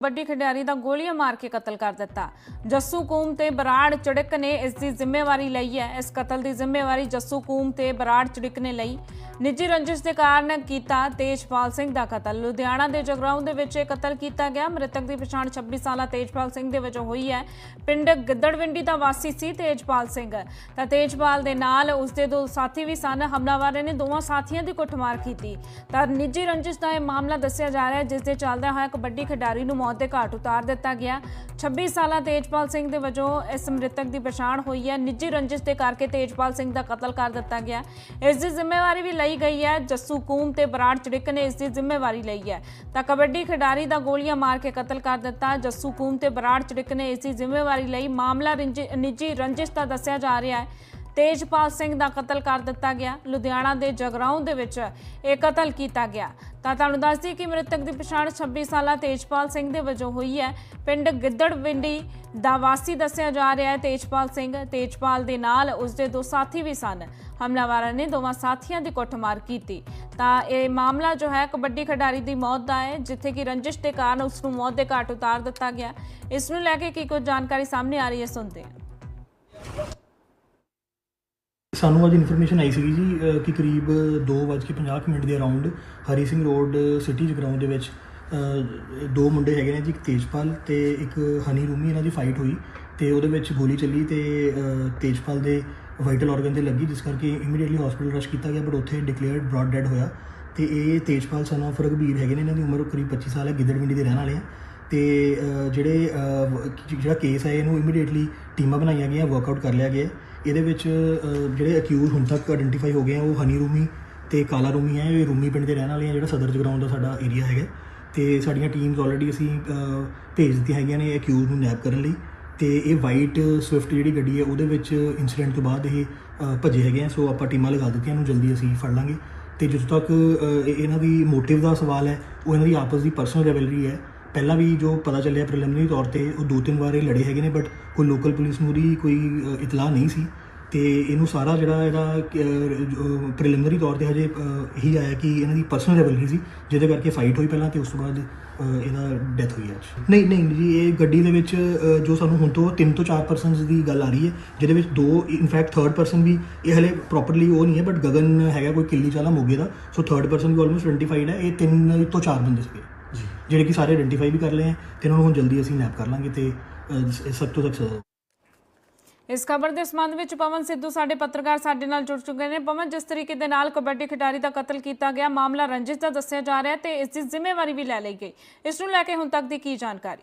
ਵੱਡੀ ਖਿਡਾਰੀ ਦਾ ਗੋਲੀਆਂ ਮਾਰ ਕੇ ਕਤਲ ਕਰ ਦਿੱਤਾ। ਜੱਸੂ ਕੂਮ ਤੇ ਬਰਾੜ ਚੜਕ ਨੇ ਇਸ ਦੀ ਜ਼ਿੰਮੇਵਾਰੀ ਲਈ ਹੈ। ਇਸ ਕਤਲ ਦੀ ਜ਼ਿੰਮੇਵਾਰੀ ਜੱਸੂ ਕੂਮ ਤੇ ਬਰਾੜ ਚੜਕ ਨੇ ਲਈ। ਨਿੱਜੀ ਰੰਜਿਸ਼ ਦੇ ਕਾਰਨ ਕੀਤਾ ਤੇਜਪਾਲ ਸਿੰਘ ਦਾ ਕਤਲ। ਲੁਧਿਆਣਾ ਦੇ ਜਗਰਾਉਂ ਦੇ ਵਿੱਚ ਇਹ ਕਤਲ ਕੀਤਾ ਗਿਆ। ਮ੍ਰਿਤਕ ਦੀ ਪਛਾਣ 26 ਸਾਲਾ ਤੇਜਪਾਲ ਸਿੰਘ ਦੇ ਵਜੋਂ ਹੋਈ ਹੈ। ਪਿੰਡ ਗਿੱਦੜਵਿੰਡੀ ਦਾ ਵਾਸੀ ਸੀ ਤੇਜਪਾਲ ਸਿੰਘ। ਤਾਂ ਤੇਜਪਾਲ ਦੇ ਨਾਲ ਉਸ ਦੇ ਦੋ ਸਾਥੀ ਵੀ ਸਨ। ਹਮਲਾਵਰਾਂ ਨੇ ਦੋਵਾਂ ਸਾਥੀਆਂ ਦੀ ਕੁੱਟਮਾਰ ਕੀਤੀ। ਤਾਂ ਨਿੱਜੀ ਰੰਜਿਸ਼ ਦਾ ਇਹ ਮਾਮਲਾ ਦੱਸਿਆ ਜਾ ਰਿਹਾ ਹੈ, ਜਿਸ ਦੇ ਚੱਲਦਿਆਂ ਹੋਇਆ ਕਬੱਡੀ ਖਿਡਾਰੀ ਨੂੰ ਮੌਤ ਦੇ ਘਾਟ ਉਤਾਰ ਦਿੱਤਾ ਗਿਆ। 26 ਸਾਲਾ ਤੇਜਪਾਲ ਸਿੰਘ ਦੇ ਵਜੋਂ ਇਸ ਮ੍ਰਿਤਕ ਦੀ ਪਛਾਣ ਹੋਈ ਹੈ। ਨਿੱਜੀ ਰੰਜਿਸ਼ ਦੇ ਕਰਕੇ ਤੇਜਪਾਲ ਸਿੰਘ ਦਾ ਕਤਲ ਕਰ ਦਿੱਤਾ ਗਿਆ। ਇਸ ਦੀ ਜ਼ਿੰਮੇਵਾਰੀ ਵੀ ਲਈ ਗਈ ਹੈ। ਜੱਸੂ ਕੂਮ ਤੇ ਬਰਾੜ ਚੜਿਕ ਨੇ ਇਸ ਦੀ ਜ਼ਿੰਮੇਵਾਰੀ ਲਈ ਹੈ। ਤਾਂ ਕਬੱਡੀ ਖਿਡਾਰੀ ਦਾ ਗੋਲੀਆਂ ਮਾਰ ਕੇ ਕਤਲ ਕਰ ਦਿੱਤਾ। ਜੱਸੂ ਕੂਮ ਤੇ ਬਰਾੜ ਚੜਿਕ ਨੇ ਇਸ ਦੀ ਜ਼ਿੰਮੇਵਾਰੀ ਲਈ ਮਾਮਲਾ ਰਿੰਜ- ਨਿੱਜੀ ਰੰਜਿਸ਼ ਦਾ ਦੱਸਿਆ ਜਾ ਰਿਹਾ ਹੈ। ਤੇਜਪਾਲ ਸਿੰਘ ਦਾ ਕਤਲ ਕਰ ਦਿੱਤਾ ਗਿਆ। ਲੁਧਿਆਣਾ ਦੇ ਜਗਰਾਉਂ ਦੇ ਵਿੱਚ ਇਹ ਕਤਲ ਕੀਤਾ ਗਿਆ। ਤਾਂ ਤੁਹਾਨੂੰ ਦੱਸ ਦਈਏ ਕਿ ਮ੍ਰਿਤਕ ਦੀ ਪਛਾਣ 26 ਸਾਲਾ ਤੇਜਪਾਲ ਸਿੰਘ ਦੇ ਵਜੋਂ ਹੋਈ ਹੈ। ਪਿੰਡ ਗਿੱਦੜਵਿੰਡੀ ਦਾ ਵਾਸੀ ਦੱਸਿਆ ਜਾ ਰਿਹਾ ਹੈ, ਤੇਜਪਾਲ ਸਿੰਘ ਤੇਜਪਾਲ ਦੇ ਨਾਲ ਉਸ ਦੇ ਦੋ ਸਾਥੀ ਵੀ ਸਨ। ਹਮਲਾਵਰਾਂ ਨੇ ਦੋਵਾਂ ਸਾਥੀਆਂ ਦੀ ਕੁੱਟਮਾਰ ਕੀਤੀ। ਤਾਂ ਇਹ ਮਾਮਲਾ ਜੋ ਹੈ, ਕਬੱਡੀ ਖਿਡਾਰੀ ਦੀ ਮੌਤ ਦਾ ਹੈ, ਜਿੱਥੇ ਕਿ ਰੰਜਿਸ਼ ਦੇ ਕਾਰਨ ਉਸ ਨੂੰ ਮੌਤ ਦੇ ਘਾਟ ਉਤਾਰ ਦਿੱਤਾ ਗਿਆ। ਇਸ ਨੂੰ ਲੈ ਕੇ ਕੀ ਕੁਝ ਜਾਣਕਾਰੀ ਸਾਹਮਣੇ ਆ ਰਹੀ ਹੈ, ਸੁਣਦੇ ਹਾਂ। ਸਾਨੂੰ ਅੱਜ ਇਨਫੋਰਮੇਸ਼ਨ ਆਈ ਸੀਗੀ ਜੀ ਕਿ ਕਰੀਬ 2:50 ਮਿੰਟ ਦੇ around Hari Singh road city ground ਦੇ ਵਿੱਚ ਦੋ ਮੁੰਡੇ ਹੈਗੇ ਨੇ ਜੀ, ਇੱਕ ਤੇਜਪਾਲ ਤੇ ਇੱਕ ਹਨੀ ਰੂਮੀ, ਇਹਨਾਂ ਦੀ ਫਾਈਟ ਹੋਈ ਤੇ ਉਹਦੇ ਵਿੱਚ ਗੋਲੀ ਚੱਲੀ ਤੇ ਤੇਜਪਾਲ ਦੇ ਵਾਈਟਲ ਆਰਗਨ ਤੇ ਲੱਗੀ, ਜਿਸ ਕਰਕੇ ਇਮੀਡੀਏਟਲੀ ਹਸਪੀਟਲ ਰਸ਼ ਕੀਤਾ ਗਿਆ ਬਟ ਉੱਥੇ ਡਿਕਲੇਅਰਡ ਬ੍ਰੌਡ ਡੈਡ ਹੋਇਆ ਤੇ ਇਹ ਤੇਜਪਾਲ ਸਨ ਆਫ ਰਘਬੀਰ ਹੈਗੇ ਨੇ, ਇਹਨਾਂ ਦੀ ਉਮਰ ਕਰੀਬ 25 ਸਾਲ ਹੈ, ਗਿੱਦੜਵਿੰਡੀ ਦੇ ਰਹਿਣ ਵਾਲੇ ਆ। ਤੇ ਜਿਹੜੇ ਜਿਹੜਾ ਕੇਸ ਹੈ, ਇਹਨੂੰ ਇਮੀਡੀਏਟਲੀ ਟੀਮਾਂ ਬਣਾਈਆਂ ਗਈਆਂ ਵਰਕਆਊਟ ਕਰ ਲਿਆ ਗਿਆ। ਇਹਦੇ ਵਿੱਚ ਜਿਹੜੇ ਅਕਿਊਜ਼ ਹੁਣ ਤੱਕ ਆਇਡੈਂਟੀਫਾਈ ਹੋ ਗਏ ਆ, ਉਹ ਹਨੀ ਰੂਮੀ ਤੇ ਕਾਲਾ ਰੂਮੀ ਹੈ। ਇਹ ਰੂਮੀ ਪਿੰਡ ਦੇ ਰਹਿਣ ਵਾਲੇ ਆ, ਜਿਹੜਾ ਸਦਰ ਜਗਰਾਉਂ ਦਾ ਸਾਡਾ ਏਰੀਆ ਹੈਗਾ। ਤੇ ਸਾਡੀਆਂ ਟੀਮਸ ਆਲਰੇਡੀ ਅਸੀਂ ਭੇਜ ਦਿੱਤੀਆਂ ਹੈਗੀਆਂ ਨੇ ਅਕਿਊਜ਼ ਨੂੰ ਨੈਪ ਕਰਨ ਲਈ। ਤੇ ਇਹ ਵਾਈਟ ਸਵਿਫਟ ਜਿਹੜੀ ਗੱਡੀ ਹੈ, ਉਹਦੇ ਵਿੱਚ ਇਨਸੀਡੈਂਟ ਤੋਂ ਬਾਅਦ ਇਹ ਭੱਜੇ ਹੈਗੇ ਆ। ਸੋ ਆਪਾਂ ਟੀਮਾਂ ਲਗਾ ਦਿੱਤੀਆਂ, ਇਹਨੂੰ ਜਲਦੀ ਅਸੀਂ ਫੜ ਲਾਂਗੇ। ਤੇ ਜਿੱਥੋਂ ਤੱਕ ਇਹਨਾਂ ਦੀ ਮੋਟਿਵ ਦਾ ਸਵਾਲ ਹੈ, ਉਹ ਇਹਨਾਂ ਦੀ ਆਪਸ ਦੀ ਪਰਸਨਲ ਰਿਵਲਰੀ ਹੈ। ਪਹਿਲਾਂ ਵੀ ਜੋ ਪਤਾ ਚੱਲਿਆ ਪ੍ਰੀਲਿਮਿਨਰੀ ਤੌਰ ਤੇ ਉਹ ਦੋ ਤਿੰਨ ਵਾਰ ਇਹ ਲੜੇ ਹੈਗੇ ਨੇ ਬਟ ਕੋਈ ਲੋਕਲ ਪੁਲਿਸ ਨੂੰ ਉਹਦੀ ਕੋਈ ਇਤਲਾਹ ਨਹੀਂ ਸੀ। ਤੇ ਇਹਨੂੰ ਸਾਰਾ ਜਿਹੜਾ ਇਹਦਾ ਪ੍ਰੀਲਿਮਿਨਰੀ ਤੌਰ ਤੇ ਹਜੇ ਇਹੀ ਆਇਆ ਕਿ ਇਹਨਾਂ ਦੀ ਪਰਸਨਲ ਰੈਵਲਰੀ ਸੀ, ਜਿਹਦੇ ਕਰਕੇ ਫਾਈਟ ਹੋਈ ਪਹਿਲਾਂ ਤੇ ਉਸ ਤੋਂ ਬਾਅਦ ਇਹਦਾ ਡੈਥ ਹੋਈ ਅੱਜ। ਨਹੀਂ ਨਹੀਂ ਜੀ, ਇਹ ਗੱਡੀ ਦੇ ਵਿੱਚ ਜੋ ਸਾਨੂੰ ਹੁਣ ਤੋਂ 3 ਤੋਂ 4 ਪਰਸਨਸ ਦੀ ਗੱਲ ਆ ਰਹੀ ਹੈ, ਜਿਹਦੇ ਵਿੱਚ ਦੋ ਇਨਫੈਕਟ ਥਰਡ ਪਰਸਨ ਵੀ, ਇਹ ਹਲੇ ਪ੍ਰੋਪਰਲੀ ਉਹ ਨਹੀਂ ਹੈ ਬਟ ਗਗਨ ਹੈਗਾ ਕੋਈ ਕਿੱਲੀ ਚਾਲਾ ਮੋਗੇ ਦਾ ਸੋ ਥਰਡ ਪਰਸਨ ਵੀ ਆਲਮੋਸਟ ਆਇਡੈਂਟੀਫਾਈਡ ਹੈ, ਇਹ ਤਿੰਨ ਤੋਂ ਚਾਰ ਬੰਦੇ ਸੀਗੇ। ਜਿਹੜੇ ਕਿ ਸਾਰੇ ਆਇਡੈਂਟੀਫਾਈ ਵੀ ਕਰ ਲਏ ਹੈ ਤੇ ਇਹਨਾਂ ਨੂੰ ਹੁਣ ਜਲਦੀ ਅਸੀਂ ਨੈਪ ਕਰ ਲਾਂਗੇ ਤੇ ਸਖਤ ਤੋਂ ਸਖਤ ਇਸ ਖਬਰ ਦੇ ਸੰਬੰਧ ਵਿੱਚ ਪਵਨ ਸਿੱਧੂ ਸਾਡੇ ਪੱਤਰਕਾਰ ਸਾਡੇ ਨਾਲ ਜੁੜ ਚੁੱਕੇ ਨੇ। ਪਵਨ ਜਿਸ ਤਰੀਕੇ ਦੇ ਨਾਲ ਕਬੱਡੀ ਖਿਡਾਰੀ ਦਾ ਕਤਲ ਕੀਤਾ ਗਿਆ ਮਾਮਲਾ ਰੰਜਿਸ਼ ਦਾ ਦੱਸਿਆ ਜਾ ਰਿਹਾ ਹੈ ਤੇ ਇਸ ਦੀ ਜ਼ਿੰਮੇਵਾਰੀ ਵੀ ਲੈ ਲਈ ਗਈ। ਇਸ ਨੂੰ ਲੈ ਕੇ ਹੁਣ ਤੱਕ ਦੀ ਕੀ ਜਾਣਕਾਰੀ?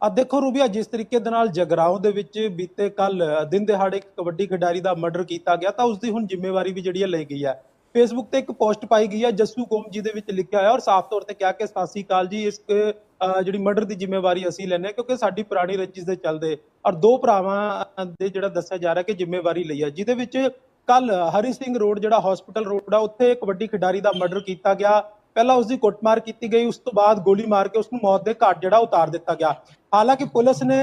ਆ ਦੇਖੋ ਰੂਬੀਆ ਜਿਸ ਤਰੀਕੇ ਦੇ ਨਾਲ ਜਗਰਾਉਂ ਦੇ ਵਿੱਚ ਬੀਤੇ ਕੱਲ ਦਿਨ ਦਿਹਾੜੇ ਇੱਕ ਕਬੱਡੀ ਖਿਡਾਰੀ ਦਾ ਮਰਡਰ ਕੀਤਾ ਗਿਆ ਤਾਂ ਉਸ ਦੀ ਹੁਣ ਜ਼ਿੰਮੇਵਾਰੀ ਵੀ ਜਿਹੜੀ ਹੈ ਲਈ ਗਈ ਹੈ ਫੇਸਬੁੱਕ ਤੇ ਇੱਕ ਪੋਸਟ ਪਾਈ ਗਈ ਹੈ ਜੱਸੂ ਕੋਮ ਜੀ ਦੇ ਵਿੱਚ ਲਿਖਿਆ ਹੋਇਆ ਔਰ ਸਾਫ਼ ਤੌਰ ਤੇ ਕਿਹਾ ਕਿ ਸਤਿ ਸ਼੍ਰੀ ਜੀ, ਇਸ ਜਿਹੜੀ ਮਰਡਰ ਦੀ ਜ਼ਿੰਮੇਵਾਰੀ ਅਸੀਂ ਲੈਨੇ ਕਿਉਂਕਿ ਸਾਡੀ ਪੁਰਾਣੀ ਰੰਜਿਸ਼ ਦੇ ਚੱਲਦੇ ਔਰ ਦੋ ਭਰਾਵਾਂ ਦੇ ਜਿਹੜਾ ਦੱਸਿਆ ਜਾ ਰਿਹਾ ਕਿ ਜ਼ਿੰਮੇਵਾਰੀ ਲਈ ਹੈ ਜਿਹਦੇ ਵਿੱਚ ਕੱਲ ਹਰੀ ਸਿੰਘ ਰੋਡ ਜਿਹੜਾ ਹਸਪੀਟਲ ਰੋਡ ਆ, ਉੱਥੇ ਕਬੱਡੀ ਖਿਡਾਰੀ ਦਾ ਮਰਡਰ ਕੀਤਾ ਗਿਆ। ਪਹਿਲਾਂ ਉਸ ਦੀ ਕੁੱਟਮਾਰ ਕੀਤੀ ਗਈ, ਉਸ ਤੋਂ ਬਾਅਦ ਗੋਲੀ ਮਾਰ ਕੇ ਉਸ ਨੂੰ ਮੌਤ ਦੇ ਘਾਟ ਜਿਹੜਾ ਉਤਾਰ ਦਿੱਤਾ ਗਿਆ। ਹਾਲਾਂਕਿ ਪੁਲਿਸ ਨੇ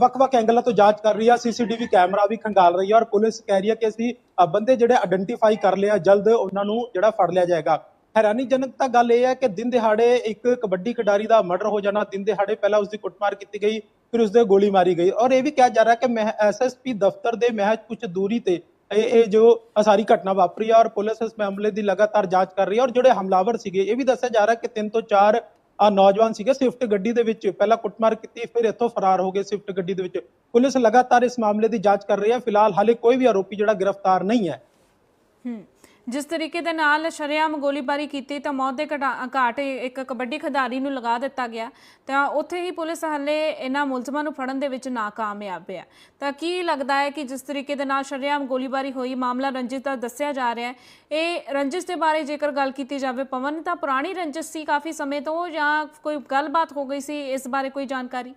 ਵੱਖ-ਵੱਖ ਐਂਗਲਾਂ ਤੋਂ ਜਾਂਚ ਕਰ ਰਹੀ ਹੈ ਸੀਸੀਟੀਵੀ ਕੈਮਰਾ ਵੀ ਖੰਗਾਲ ਰਹੀ ਹੈ ਔਰ ਪੁਲਿਸ ਕਹਿ ਰਹੀ ਹੈ ਕਿ ਅਸੀਂ ਬੰਦੇ ਜਿਹੜੇ ਆਇਡੈਂਟੀਫਾਈ ਕਰ ਲਿਆ, ਜਲਦ ਉਹਨਾਂ ਨੂੰ ਜਿਹੜਾ ਫੜ ਲਿਆ ਜਾਏਗਾ। ਹੈਰਾਨੀਜਨਕ ਤਾਂ ਗੱਲ ਇਹ ਹੈ ਕਿ ਦਿਨ ਦਿਹਾੜੇ ਇੱਕ ਕਬੱਡੀ ਖਿਡਾਰੀ ਦਾ ਮਰਡਰ ਹੋ ਜਾਣਾ, ਦਿਨ ਦਿਹਾੜੇ ਪਹਿਲਾਂ ਉਸ ਦੀ ਕੁੱਟਮਾਰ ਕੀਤੀ ਗਈ, ਫਿਰ ਉਸ ਦੇ ਗੋਲੀ ਮਾਰੀ ਗਈ ਔਰ ਇਹ ਵੀ ਕਿਹਾ ਜਾ ਰਿਹਾ ਕਿ ਐਸਐਸਪੀ ਦਫ਼ਤਰ ਦੇ ਮਹਿਜ ਕੁਝ ਦੂਰੀ ਤੇ ਇਹ ਇਹ ਜੋ ਸਾਰੀ ਘਟਨਾ ਵਾਪਰੀ ਹੈ ਔਰ ਪੁਲਿਸ ਇਸ ਮਾਮਲੇ ਦੀ ਲਗਾਤਾਰ ਜਾਂਚ ਕਰ ਰਹੀ ਹੈ ਔਰ ਜਿਹੜੇ ਹਮਲਾਵਰ ਸੀਗੇ, ਇਹ ਵੀ ਦੱਸਿਆ ਜਾ ਰਿਹਾ ਕਿ ਤਿੰਨ ਤੋਂ ਚਾਰ ਆ ਨੌਜਵਾਨ ਸੀਗੇ ਸਵਿਫਟ ਗੱਡੀ ਦੇ ਵਿੱਚ। ਪਹਿਲਾਂ ਕੁੱਟਮਾਰ ਕੀਤੀ, ਫਿਰ ਇੱਥੋਂ ਫਰਾਰ ਹੋ ਗਏ ਸਵਿਫਟ ਗੱਡੀ ਦੇ ਵਿੱਚ। ਪੁਲਿਸ ਲਗਾਤਾਰ ਇਸ ਮਾਮਲੇ ਦੀ ਜਾਂਚ ਕਰ ਰਹੀ ਹੈ। ਫਿਲਹਾਲ ਹਾਲੇ ਕੋਈ ਵੀ ਆਰੋਪੀ ਜਿਹੜਾ ਗ੍ਰਿਫਤਾਰ ਨਹੀਂ ਹੈ। ਹੂੰ। ਜਿਸ ਤਰੀਕੇ ਦੇ ਨਾਲ ਸ਼ਰੇਆਮ ਗੋਲੀਬਾਰੀ ਕੀਤੀ ਤਾਂ ਮੌਤ ਦੇ ਘਟਾ- ਘਾਟ ਇੱਕ ਕਬੱਡੀ ਖਿਡਾਰੀ ਨੂੰ ਲਗਾ ਦਿੱਤਾ ਗਿਆ। ਤਾਂ ਉੱਥੇ ਹੀ ਪੁਲਿਸ ਹਾਲੇ ਇਹਨਾਂ ਮੁਲਜ਼ਮਾਂ ਨੂੰ ਫੜਨ ਦੇ ਵਿੱਚ ਨਾਕਾਮਯਾਬ ਹੈ। ਤਾਂ ਕੀ ਲੱਗਦਾ ਹੈ ਕਿ ਜਿਸ ਤਰੀਕੇ ਦੇ ਨਾਲ ਸ਼ਰੇਆਮ ਗੋਲੀਬਾਰੀ ਹੋਈ, ਮਾਮਲਾ ਰੰਜਿਸ਼ ਦਾ ਦੱਸਿਆ ਜਾ ਰਿਹਾ ਹੈ। ਇਹ ਰੰਜਿਸ਼ ਦੇ ਬਾਰੇ ਜੇਕਰ ਗੱਲ ਕੀਤੀ ਜਾਵੇ, ਪਵਨ ਤਾਂ ਪੁਰਾਣੀ ਰੰਜਿਸ਼ ਸੀ ਕਾਫੀ ਸਮੇਂ ਤੋਂ ਜਾਂ ਕੋਈ ਗੱਲਬਾਤ ਹੋ ਗਈ ਸੀ, ਇਸ ਬਾਰੇ ਕੋਈ ਜਾਣਕਾਰੀ?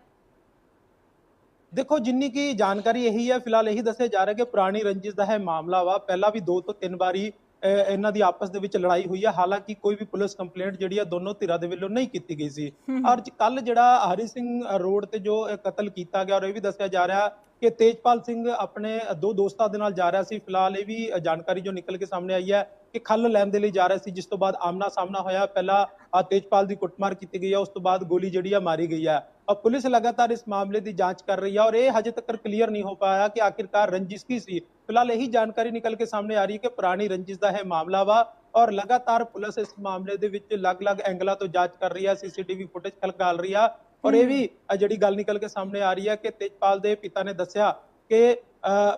ਦੇਖੋ, ਜਿੰਨੀ ਕੀ ਜਾਣਕਾਰੀ ਇਹੀ ਹੈ, ਫਿਲਹਾਲ ਇਹੀ ਦੱਸਿਆ ਜਾ ਰਿਹਾ ਕਿ ਪੁਰਾਣੀ ਰੰਜਿਸ਼ ਦਾ ਹੈ ਮਾਮਲਾ ਵਾ। ਪਹਿਲਾਂ ਵੀ ਦੋ ਤੋਂ ਤਿੰਨ ਵਾਰੀ ਇਹਨਾਂ ਦੀ ਆਪਸ ਦੇ ਵਿੱਚ ਲੜਾਈ ਹੋਈ ਹੈ ਹਾਲਾਂਕਿ ਕੋਈ ਵੀ ਪੁਲਿਸ ਕੰਪਲੇਂਟ ਜਿਹੜੀ ਹੈ ਦੋਨੋਂ ਧਿਰਾਂ ਦੇ ਵੱਲੋਂ ਨਹੀਂ ਕੀਤੀ ਗਈ ਸੀ। ਔਰ ਕੱਲ ਜਿਹੜਾ ਹਰੀ ਸਿੰਘ ਰੋਡ ਤੇ ਜੋ ਕਤਲ ਕੀਤਾ ਗਿਆ ਔਰ ਇਹ ਵੀ ਦੱਸਿਆ ਜਾ ਰਿਹਾ ਕਿ ਤੇਜਪਾਲ ਸਿੰਘ ਆਪਣੇ ਦੋ ਦੋਸਤਾਂ ਦੇ ਨਾਲ ਜਾ ਰਿਹਾ ਸੀ। ਫਿਲਹਾਲ ਇਹ ਵੀ ਜਾਣਕਾਰੀ ਜੋ ਨਿਕਲ ਕੇ ਸਾਹਮਣੇ ਆਈ ਹੈ ਕਿ ਖੱਲ ਲੈਣ ਦੇ ਲਈ ਜਾ ਰਿਹਾ ਸੀ ਜਿਸ ਤੋਂ ਬਾਅਦ ਆਮਨਾ ਸਾਹਮਣਾ ਹੋਇਆ। ਪਹਿਲਾਂ ਤੇਜਪਾਲ ਦੀ ਕੁੱਟਮਾਰ ਕੀਤੀ ਗਈ ਹੈ। ਉਸ ਤੋਂ ਬਾਅਦ ਗੋਲੀ ਜਿਹੜੀ ਆ ਮਾਰੀ ਗਈ ਹੈ। ਔਰ ਪੁਲਿਸ ਲਗਾਤਾਰ ਇਸ ਮਾਮਲੇ ਦੀ ਜਾਂਚ ਕਰ ਰਹੀ ਹੈ ਔਰ ਇਹ ਹਜੇ ਤੱਕ ਕਲੀਅਰ ਨਹੀਂ ਹੋ ਪਾਇਆ ਕਿ ਆਖਿਰਕਾਰ ਰੰਜਿਸ਼ ਕੀ ਸੀ। ਫਿਲਹਾਲ ਇਹੀ ਜਾਣਕਾਰੀ ਨਿਕਲ ਕੇ ਸਾਹਮਣੇ ਆ ਰਹੀ ਹੈ ਕਿ ਪੁਰਾਣੀ ਰੰਜਿਸ਼ ਦਾ ਇਹ ਮਾਮਲਾ ਵਾ ਔਰ ਲਗਾਤਾਰ ਪੁਲਿਸ ਇਸ ਮਾਮਲੇ ਦੇ ਵਿੱਚ ਅਲੱਗ-ਅਲੱਗ ਐਂਗਲਾਂ ਤੋਂ ਜਾਂਚ ਕਰ ਰਹੀ ਹੈ ਸੀਸੀਟੀਵੀ ਫੁਟੇਜ ਖਲਕਾਲ ਰਹੀ ਆ ਔਰ ਇਹ ਵੀ ਜਿਹੜੀ ਗੱਲ ਨਿਕਲ ਕੇ ਸਾਹਮਣੇ ਆ ਰਹੀ ਹੈ ਕਿ ਤੇਜਪਾਲ ਦੇ ਪਿਤਾ ਨੇ ਦੱਸਿਆ ਕਿ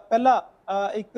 ਪਹਿਲਾਂ ਇੱਕ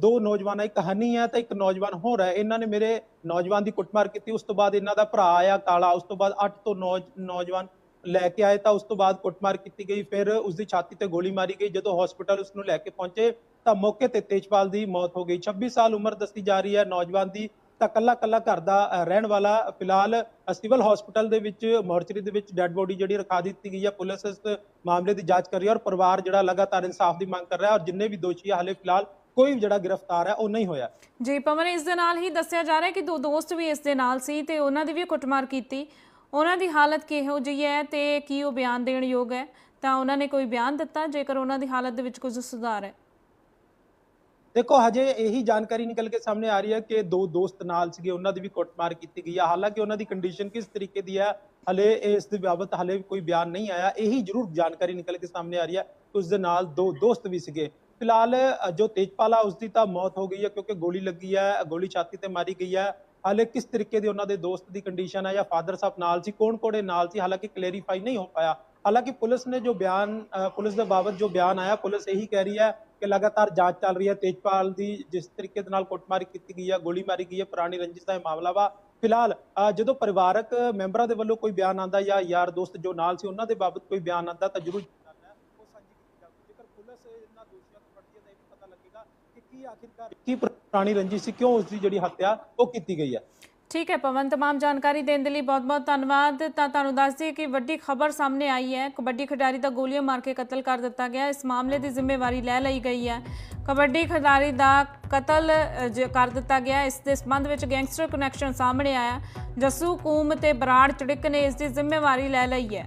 ਦੋ ਨੌਜਵਾਨ ਇੱਕ ਹਨੀ ਹੈ ਤੇ ਇੱਕ ਨੌਜਵਾਨ ਹੋਰ ਹੈ ਇਹਨਾਂ ਨੇ ਮੇਰੇ ਨੌਜਵਾਨ ਦੀ ਕੁੱਟਮਾਰ ਕੀਤੀ ਉਸ ਤੋਂ ਬਾਅਦ ਇਹਨਾਂ ਦਾ ਭਰਾ ਆਇਆ ਕਾਲਾ ਉਸ ਤੋਂ ਬਾਅਦ 8 ਤੋਂ 9 ਨੌਜਵਾਨ ਲੈ ਕੇ ਆਏ ਤਾਂ ਉਸ ਤੋਂ ਬਾਅਦ ਕੁੱਟਮਾਰ ਕੀਤੀ ਗਈ, ਫਿਰ ਉਸ ਦੀ ਛਾਤੀ ਤੇ ਗੋਲੀ ਮਾਰੀ ਗਈ। ਜਦੋਂ ਹਸਪੀਟਲ ਉਸ ਨੂੰ ਲੈ ਕੇ ਪਹੁੰਚੇ ਤਾਂ ਮੌਕੇ ਤੇ ਤੇਜਪਾਲ ਦੀ ਮੌਤ ਹੋ ਗਈ। 26 ਸਾਲ ਉਮਰ ਦੱਸੀ ਜਾ ਰਹੀ ਹੈ ਨੌਜਵਾਨ ਦੀ। ਤਾਂ ਕੱਲਾ ਕੱਲਾ ਘਰ ਦਾ ਰਹਿਣ ਵਾਲਾ ਫਿਲਹਾਲ ਸਿਵਲ ਹਸਪੀਟਲ ਦੇ ਵਿੱਚ, ਮੋਰਚਰੀ ਦੇ ਵਿੱਚ ਡੈੱਡ ਬੋਡੀ ਜਿਹੜੀ ਰਖਾ ਦਿੱਤੀ ਗਈ ਹੈ। ਪੁਲਿਸ ਇਸ ਮਾਮਲੇ ਦੀ ਜਾਂਚ ਕਰ ਰਹੀ ਹੈ ਔਰ ਪਰਿਵਾਰ ਜਿਹੜਾ ਲਗਾਤਾਰ ਇਨਸਾਫ ਦੀ ਮੰਗ ਕਰ ਰਿਹਾ ਔਰ ਜਿੰਨੇ ਵੀ ਦੋਸ਼ੀ ਆ, ਹਲੇ ਫਿਲਹਾਲ ਕੋਈ ਜਿਹੜਾ ਗ੍ਰਿਫਤਾਰ ਹੈ ਉਹ ਨਹੀਂ ਹੋਇਆ। ਜੀ, ਪਵਨ, ਇਸ ਦੇ ਨਾਲ ਹੀ ਦੱਸਿਆ ਜਾ ਰਿਹਾ ਕਿ ਦੋ ਦੋਸਤ ਵੀ ਇਸ ਦੇ ਨਾਲ ਸੀ ਤੇ ਉਹਨਾਂ ਦੀ ਵੀ ਕੁੱਟਮਾਰ ਕੀਤੀ। ਉਹਨਾਂ ਦੀ ਹਾਲਤ ਕਿਹੋ ਜਿਹੀ ਹੈ ਤੇ ਕੀ ਉਹ ਬਿਆਨ ਦੇਣ ਯੋਗ ਹੈ? ਤਾਂ ਉਹਨਾਂ ਨੇ ਕੋਈ ਬਿਆਨ ਦਿੱਤਾ, ਜੇਕਰ ਉਹਨਾਂ ਦੀ ਹਾਲਤ ਦੇ ਵਿੱਚ ਕੁਝ ਸੁਧਾਰ ਹੈ? ਦੇਖੋ, ਹਜੇ ਇਹੀ ਜਾਣਕਾਰੀ ਨਿਕਲ ਕੇ ਸਾਹਮਣੇ ਆ ਰਹੀ ਹੈ ਕਿ ਦੋ ਦੋਸਤ ਨਾਲ ਸੀਗੇ, ਉਹਨਾਂ ਦੀ ਵੀ ਕੁੱਟਮਾਰ ਕੀਤੀ ਗਈ ਹੈ। ਹਾਲਾਂਕਿ ਉਹਨਾਂ ਦੀ ਕੰਡੀਸ਼ਨ ਕਿਸ ਤਰੀਕੇ ਦੀ ਹੈ, ਹਲੇ ਇਸ ਦੇ ਬਾਬਤ ਹਲੇ ਕੋਈ ਬਿਆਨ ਨਹੀਂ ਆਇਆ। ਇਹੀ ਜ਼ਰੂਰ ਜਾਣਕਾਰੀ ਨਿਕਲ ਕੇ ਸਾਹਮਣੇ ਆ ਰਹੀ ਹੈ ਕਿ ਉਸ ਦੇ ਨਾਲ ਦੋ ਦੋਸਤ ਵੀ ਸੀਗੇ। ਫਿਲਹਾਲ ਜੋ ਤੇਜਪਾਲ ਆ ਉਸ ਦੀ ਤਾਂ ਮੌਤ ਹੋ ਗਈ ਹੈ, ਕਿਉਂਕਿ ਗੋਲੀ ਲੱਗੀ ਹੈ, ਗੋਲੀ ਛਾਤੀ ਤੇ ਮਾਰੀ ਗਈ ਹੈ। ਹਾਲੇ ਕਿਸ ਤਰੀਕੇ ਦੀ ਉਹਨਾਂ ਦੇ ਦੋਸਤ ਦੀ ਕੰਡੀਸ਼ਨ ਹੈ ਜਾਂ ਫਾਦਰ ਸਾਹਿਬ ਨਾਲ ਸੀ, ਕੌਣ ਕੋੜੇ ਨਾਲ ਸੀ, ਹਾਲਾਂਕਿ ਕਲੈਰੀਫਾਈ ਨਹੀਂ ਹੋ ਪਾਇਆ। ਹਾਲਾਂਕਿ ਪੁਲਿਸ ਨੇ ਜੋ ਬਿਆਨ ਪੁਲਿਸ ਦੇ ਬਾਬਤ ਜੋ ਬਿਆਨ ਆਇਆ, ਪੁਲਿਸ ਇਹੀ ਕਹਿ ਰਹੀ ਹੈ ਕਿ ਲਗਾਤਾਰ ਜਾਂਚ ਚੱਲ ਰਹੀ ਹੈ। ਤੇਜਪਾਲ ਦੀ ਜਿਸ ਤਰੀਕੇ ਦੇ ਨਾਲ ਕੁੱਟਮਾਰ ਕੀਤੀ ਗਈ ਹੈ, ਗੋਲੀ ਮਾਰੀ ਗਈ ਹੈ, ਪੁਰਾਣੀ ਰੰਜਿਸ਼ ਦਾ ਇਹ ਮਾਮਲਾ ਵਾ। ਫਿਲਹਾਲ ਜਦੋਂ ਪਰਿਵਾਰਕ ਮੈਂਬਰਾਂ ਦੇ ਵੱਲੋਂ ਕੋਈ ਬਿਆਨ ਆਂਦਾ ਜਾਂ ਯਾਰ ਦੋਸਤ ਜੋ ਨਾਲ ਸੀ, ਉਹਨਾਂ ਦੇ ਬਾਬਤ ਕੋਈ ਬਿਆਨ ਆਂਦਾ ਤਾਂ ਜ਼ਰੂਰ ਗੱਲ ਹੈ ਉਹ ਸਾਂਝੀ ਕੀਤੀ ਜਾਊਗੀ ਜੇਕਰ ਪੁਲਿਸ ਇਹਨਾਂ ਦੋਸ਼ੀਆਂ ਨੂੰ ਫੜਦੀ ਹੈ ਤਾਂ ਇਹ ਵੀ ਪਤਾ ਲੱਗੇਗਾ ਕਿ ਕੀ ਆਖਿਰਕਾਰ ਕੀ ਪੁਰਾਣੀ ਰੰਜਿਸ਼ ਸੀ ਕਿਉਂ ਉਸ ਦੀ ਜਿਹੜੀ ਹੱਤਿਆ ਉਹ ਕੀਤੀ ਗਈ ਹੈ ਠੀਕ ਹੈ ਪਵਨ तमाम ਜਾਣਕਾਰੀ ਦੇਣ ਦੇ ਲਈ ਬਹੁਤ-ਬਹੁਤ ਧੰਨਵਾਦ ਤਾਂ ਤੁਹਾਨੂੰ ਦੱਸ ਦਈਏ ਕਿ ਵੱਡੀ ਖਬਰ ਸਾਹਮਣੇ ਆਈ ਹੈ ਕਬੱਡੀ ਖਿਡਾਰੀ ਦਾ ਗੋਲੀਆਂ ਮਾਰ ਕੇ ਕਤਲ ਕਰ ਦਿੱਤਾ ਗਿਆ ਇਸ ਮਾਮਲੇ ਦੀ ਜ਼ਿੰਮੇਵਾਰੀ ਲੈ ਲਈ ਗਈ ਹੈ ਕਬੱਡੀ ਖਿਡਾਰੀ ਦਾ ਕਤਲ ਅ, ਜ- ਕਰ ਦਿੱਤਾ ਗਿਆ ਇਸ ਦੇ ਸੰਬੰਧ ਵਿੱਚ ਗੈਂਗਸਟਰ ਕਨੈਕਸ਼ਨ ਸਾਹਮਣੇ ਆਇਆ ਜੱਸੂ ਕੂਮ ਤੇ ਬਰਾੜ ਚੜਿੱਕ ਨੇ ਇਸ ਦੀ ਜ਼ਿੰਮੇਵਾਰੀ ਲੈ ਲਈ ਹੈ